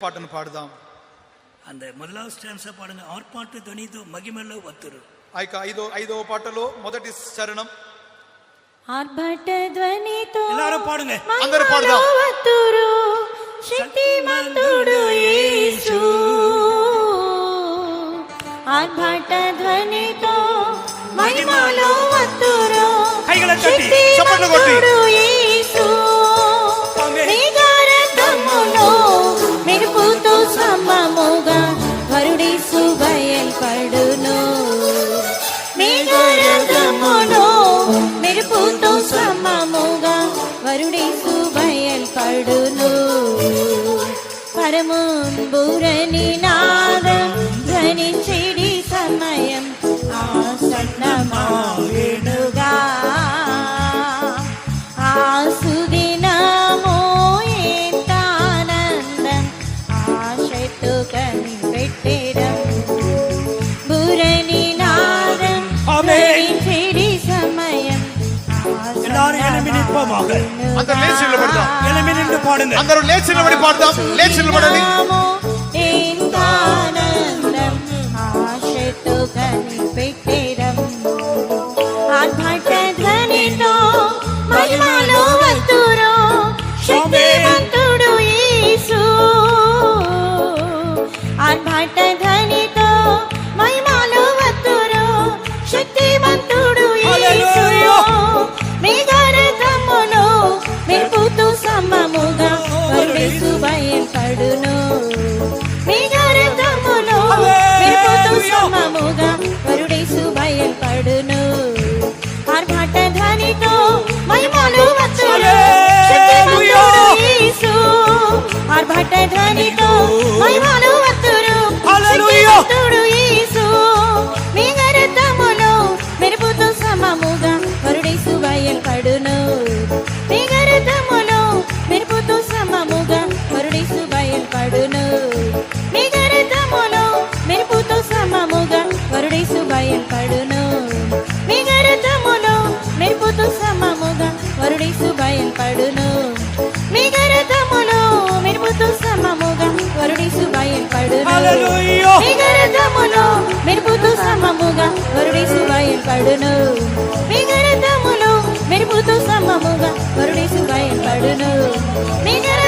பாட்டுன்னு பாடுதாம் அந்த మొదలవ స్టాంస పాడిన ఆర్పాటు ధ్వనితో మగిమలో వత్తురు ఆ యొక్క ఐదో ఐదవ పాటలో మొదటి చరణం ఆర్భట ధ్వనితో ఎల్లారూ పాడుంగ అందరూ పాడుదాం. వత్తురు శక్తి శక్తిమంతుడు యేసు. ఆర్భట ధ్వనితో మహిమలో వత్తురు కైగల చట్టి చప్పట్లు కొట్టి. মন বুরনি না எல்லாரும் எழும்பி நிற்போமாக. அந்த லேசில் படுதான் எழும்பி நின்று பாடுங்க ఆర్భాట బయల్పడును హల్లెలూయా. మెరుపుతో సమముగా వరుడేసు బయల్పడును మేఘరథములో మెరుపుతో సమముగా వరుడేసు బయల్పడును మేఘరథములో